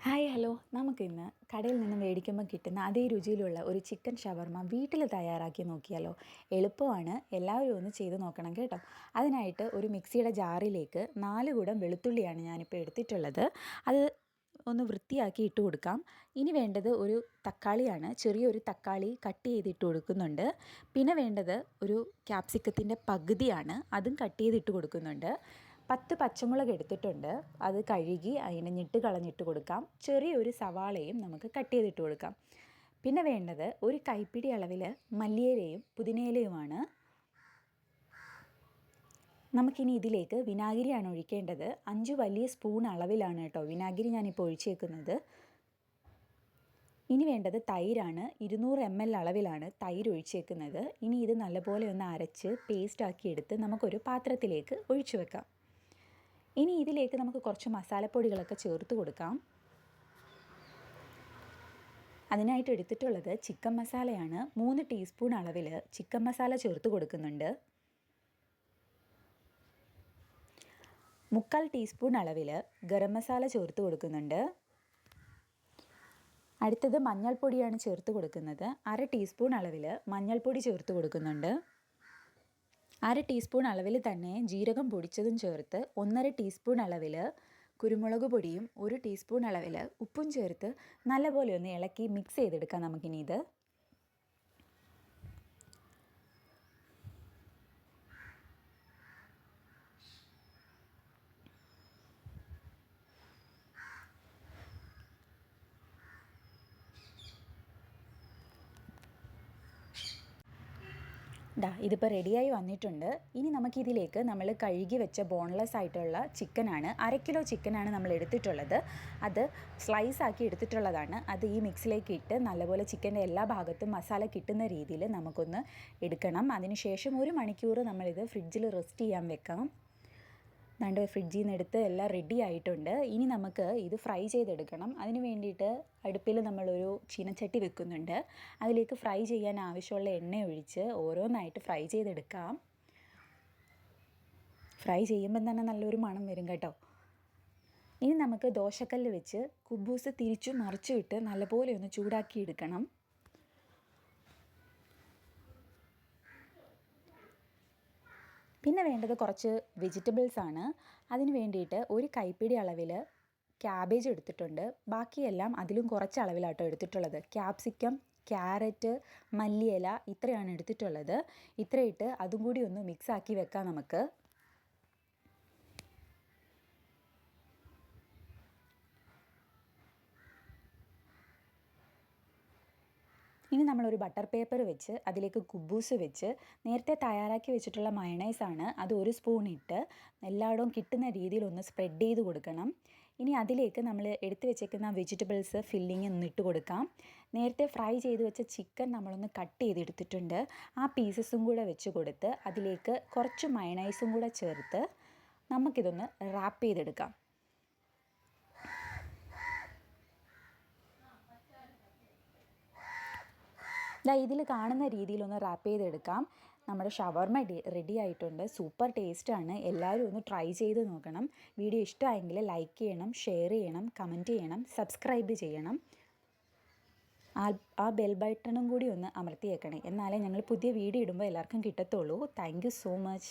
Hi hello. നമുക്കിന്ന് കടയിൽ നിന്ന് മേടിക്കുമ്പോൾ കിട്ടുന്ന അതേ രുചിയിലുള്ള ഒരു ചിക്കൻ ഷവർമ വീട്ടിൽ തയ്യാറാക്കി നോക്കിയാലോ? എളുപ്പമാണ്. എല്ലാവരും ഒന്ന് ചെയ്ത് നോക്കണം കേട്ടോ. അതിനായിട്ട് ഒരു മിക്സിയുടെ ജാറിലേക്ക് നാല് കൂടം വെളുത്തുള്ളിയാണ് ഞാനിപ്പോൾ എടുത്തിട്ടുള്ളത്. അത് ഒന്ന് വൃത്തിയാക്കി ഇട്ട് കൊടുക്കാം. ഇനി വേണ്ടത് ഒരു തക്കാളിയാണ്. ചെറിയൊരു തക്കാളി കട്ട് ചെയ്തിട്ട് കൊടുക്കുന്നുണ്ട്. പിന്നെ വേണ്ടത് ഒരു ക്യാപ്സിക്കത്തിന്റെ പകുതിയാണ്. അതും കട്ട് ചെയ്തിട്ട് കൊടുക്കുന്നുണ്ട്. പത്ത് പച്ചമുളക് എടുത്തിട്ടുണ്ട്. അത് കഴുകി അതിനെ ഞെട്ട് കളഞ്ഞിട്ട് കൊടുക്കാം. ചെറിയൊരു സവാളയും നമുക്ക് കട്ട് ചെയ്തിട്ട് കൊടുക്കാം. പിന്നെ വേണ്ടത് ഒരു കൈപ്പിടി അളവിൽ മല്ലിയിലയും പുതിനയിലയുമാണ്. നമുക്കിനി ഇതിലേക്ക് വിനാഗിരിയാണ് ഒഴിക്കേണ്ടത്. അഞ്ച് വലിയ സ്പൂൺ അളവിലാണ് കേട്ടോ വിനാഗിരി ഞാനിപ്പോൾ ഒഴിച്ചേക്കുന്നത്. ഇനി വേണ്ടത് തൈരാണ്. ഇരുന്നൂറ് എം എൽ അളവിലാണ് തൈര് ഒഴിച്ചേക്കുന്നത്. ഇനി ഇത് നല്ലപോലെ ഒന്ന് അരച്ച് പേസ്റ്റാക്കി എടുത്ത് നമുക്കൊരു പാത്രത്തിലേക്ക് ഒഴിച്ചു വെക്കാം. ഇനി ഇതിലേക്ക് നമുക്ക് കുറച്ച് മസാലപ്പൊടികളൊക്കെ ചേർത്ത് കൊടുക്കാം. അതിനായിട്ട് എടുത്തിട്ടുള്ളത് ചിക്കൻ മസാലയാണ്. മൂന്ന് ടീസ്പൂൺ അളവിൽ ചിക്കൻ മസാല ചേർത്ത് കൊടുക്കുന്നുണ്ട്. മുക്കാൽ ടീസ്പൂൺ അളവിൽ ഗരം മസാല ചേർത്ത് കൊടുക്കുന്നുണ്ട്. അടുത്തത് മഞ്ഞൾപ്പൊടിയാണ് ചേർത്ത് കൊടുക്കുന്നത്. അര ടീസ്പൂൺ അളവിൽ മഞ്ഞൾപ്പൊടി ചേർത്ത് കൊടുക്കുന്നുണ്ട്. അര ടീസ്പൂൺ അളവിൽ തന്നെ ജീരകം പൊടിച്ചതും ചേർത്ത് ഒന്നര ടീസ്പൂൺ അളവിൽ കുരുമുളക് പൊടിയും ഒരു ടീസ്പൂൺ അളവിൽ ഉപ്പും ചേർത്ത് നല്ലപോലെ ഒന്ന് ഇളക്കി മിക്സ് ചെയ്തെടുക്കാം നമുക്കിനി ഇത്. ഡാ ഇതിപ്പോൾ റെഡിയായി വന്നിട്ടുണ്ട്. ഇനി നമുക്കിതിലേക്ക് നമ്മൾ കഴുകി വെച്ച ബോൺലെസ് ആയിട്ടുള്ള ചിക്കനാണ് അര കിലോ ചിക്കനാണ് നമ്മൾ എടുത്തിട്ടുള്ളത്. അത് സ്ലൈസ് ആക്കി എടുത്തിട്ടുള്ളതാണ്. അത് ഈ മിക്സിലേക്ക് ഇട്ട് നല്ലപോലെ ചിക്കന്റെ എല്ലാ ഭാഗത്തും മസാല കിട്ടുന്ന രീതിയിൽ നമുക്കൊന്ന് എടുക്കണം. അതിനുശേഷം ഒരു മണിക്കൂർ നമ്മളിത് ഫ്രിഡ്ജിൽ റെസ്റ്റ് ചെയ്യാൻ വെക്കാം. ദാണ്ട് ഫ്രിഡ്ജിൽ നിന്ന് എടുത്ത് എല്ലാം റെഡി ആയിട്ടുണ്ട് ഇനി നമുക്ക് ഇത് ഫ്രൈ ചെയ്തെടുക്കണം. അതിന് വേണ്ടിയിട്ട് അടുപ്പിൽ നമ്മളൊരു ചീനച്ചട്ടി വെക്കുന്നുണ്ട്. അതിലേക്ക് ഫ്രൈ ചെയ്യാൻ ആവശ്യമുള്ള എണ്ണ ഒഴിച്ച് ഓരോന്നായിട്ട് ഫ്രൈ ചെയ്തെടുക്കാം. ഫ്രൈ ചെയ്യുമ്പം തന്നെ നല്ലൊരു മണം വരും കേട്ടോ. ഇനി നമുക്ക് ദോശക്കല്ല് വെച്ച് കുബൂസ് തിരിച്ചു മറിച്ചു വിട്ട് നല്ലപോലെ ഒന്ന് ചൂടാക്കി എടുക്കണം പിന്നെ വേണ്ടത് കുറച്ച് വെജിറ്റബിൾസ് ആണ്. അതിന് വേണ്ടിയിട്ട് ഒരു കൈപ്പിടി അളവിൽ ക്യാബേജ് എടുത്തിട്ടുണ്ട്. ബാക്കിയെല്ലാം അതിലും കുറച്ച് അളവിലാട്ടോ എടുത്തിട്ടുള്ളത്. ക്യാപ്സിക്കം ക്യാരറ്റ് മല്ലിയില ഇത്രയാണ് എടുത്തിട്ടുള്ളത്. ഇത്രയിട്ട് അതും കൂടി ഒന്ന് മിക്സ് ആക്കി വെക്കാം നമുക്ക്. ഇനി നമ്മളൊരു ബട്ടർ പേപ്പർ വെച്ച് അതിലേക്ക് കുബൂസ് വെച്ച് നേരത്തെ തയ്യാറാക്കി വെച്ചിട്ടുള്ള മയണൈസാണ് അത് ഒരു സ്പൂൺ ഇട്ട് എല്ലായിടവും കിട്ടുന്ന രീതിയിൽ ഒന്ന് സ്പ്രെഡ് ചെയ്ത് കൊടുക്കണം. ഇനി അതിലേക്ക് നമ്മൾ എടുത്തു വെച്ചേക്കുന്ന വെജിറ്റബിൾസ് ഫില്ലിങ് ഒന്ന് ഇട്ട് കൊടുക്കാം. നേരത്തെ ഫ്രൈ ചെയ്ത് വെച്ച ചിക്കൻ നമ്മളൊന്ന് കട്ട് ചെയ്തെടുത്തിട്ടുണ്ട്. ആ പീസസും കൂടെ വെച്ച് കൊടുത്ത് അതിലേക്ക് കുറച്ച് മയണൈസും കൂടെ ചേർത്ത് നമുക്കിതൊന്ന് റാപ്പ് ചെയ്തെടുക്കാം. ദാ ഇതിൽ കാണുന്ന രീതിയിലൊന്ന് റാപ്പ് ചെയ്തെടുക്കാം. നമ്മുടെ ഷവർമ റെഡി ആയിട്ടുണ്ട്. സൂപ്പർ ടേസ്റ്റ് ആണ്. എല്ലാവരും ഒന്ന് ട്രൈ ചെയ്ത് നോക്കണം. വീഡിയോ ഇഷ്ടമായെങ്കിൽ ലൈക്ക് ചെയ്യണം ഷെയർ ചെയ്യണം കമന്റ് ചെയ്യണം സബ്സ്ക്രൈബ് ചെയ്യണം. ആ ആ ബെൽ ബട്ടണും കൂടി ഒന്ന് അമർത്തിയേക്കണേ. എന്നാലേ ഞങ്ങൾ പുതിയ വീഡിയോ ഇടുമ്പോൾ എല്ലാവർക്കും കിട്ടത്തുള്ളൂ. Thank so much